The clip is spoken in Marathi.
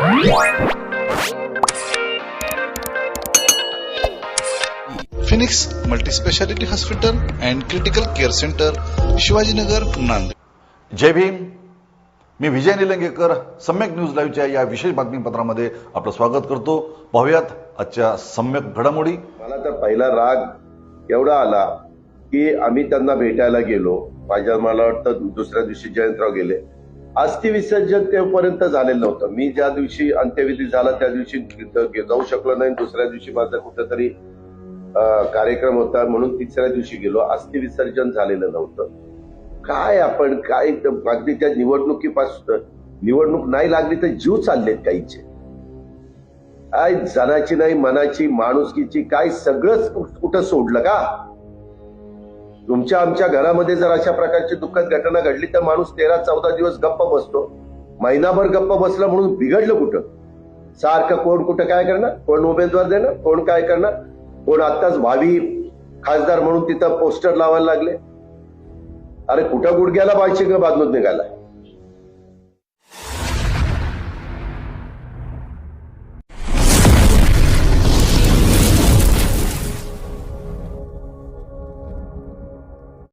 Phoenix multispeciality hospital and critical care centre Shivajinagar Nanded. जय भीम. मी विजय निलंगेकर सम्यक न्यूज लाईव्हच्या या विशेष बातमीपत्रामध्ये आपलं स्वागत करतो. पाहुयात आजच्या सम्यक घडामोडी. मला तर पहिला राग एवढा आला की आम्ही त्यांना भेटायला गेलो. माझ्या मला वाटतं दुसऱ्या दिवशी जयंतराव गेले. अस्थि विसर्जन झालेलं नव्हतं. मी ज्या दिवशी अंत्यविधी झाला त्या दिवशी जाऊ शकलो नाही. दुसऱ्या दिवशी माझा कुठेतरी कार्यक्रम होता म्हणून तिसऱ्या दिवशी गेलो. अस्थि विसर्जन झालेलं नव्हतं. काय आपण काय अगदी त्या निवडणुकीपासून निवडणूक नाही लागली तर जीव चाललेत काहीचे काय जनाची नाही मनाची माणुसकीची काय सगळंच कुठं सोडलं का? तुमच्या आमच्या घरामध्ये जर अशा प्रकारची दुःखद घटना घडली तर माणूस तेरा चौदा दिवस गप्प बसतो. महिनाभर गप्प बसला म्हणून बिघडलं कुठं? सारखं कोण कुठं काय करणार? कोण उमेदवार देणार? कोण काय करणार? कोण आत्ताच भावी खासदार म्हणून तिथं पोस्टर लावायला लागले? अरे कुठं गुडघ्याला बायशिंग बांधून निघाला?